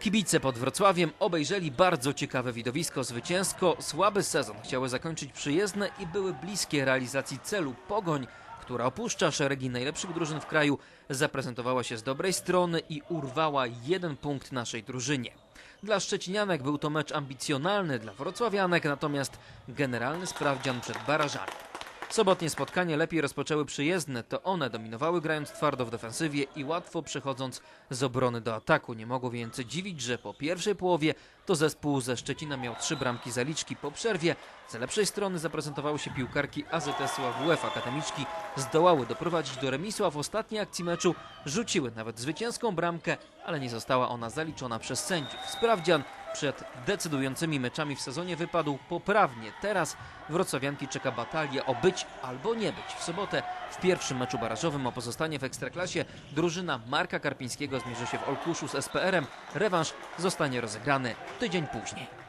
Kibice pod Wrocławiem obejrzeli bardzo ciekawe widowisko. Zwycięsko słaby sezon chciały zakończyć przyjezdne i były bliskie realizacji celu. Pogoń, która opuszcza szeregi najlepszych drużyn w kraju, zaprezentowała się z dobrej strony i urwała jeden punkt naszej drużynie. Dla Szczecinianek był to mecz ambicjonalny, dla Wrocławianek natomiast generalny sprawdzian przed barażami. Sobotnie spotkanie lepiej rozpoczęły przyjezdne, to one dominowały grając twardo w defensywie i łatwo przechodząc z obrony do ataku. Nie mogło więc dziwić, że po pierwszej połowie to zespół ze Szczecina miał trzy bramki zaliczki. Po przerwie z lepszej strony zaprezentowały się piłkarki AZS-u AWF Akademiczki. Zdołały doprowadzić do remisu, a w ostatniej akcji meczu rzuciły nawet zwycięską bramkę, ale nie została ona zaliczona przez sędziów. Sprawdzian przed decydującymi meczami w sezonie wypadł poprawnie. Teraz wrocławianki czeka batalia o być albo nie być. W sobotę w pierwszym meczu barażowym o pozostanie w Ekstraklasie drużyna Marka Karpińskiego zmierzy się w Olkuszu z SPR-em. Rewanż zostanie rozegrany tydzień później.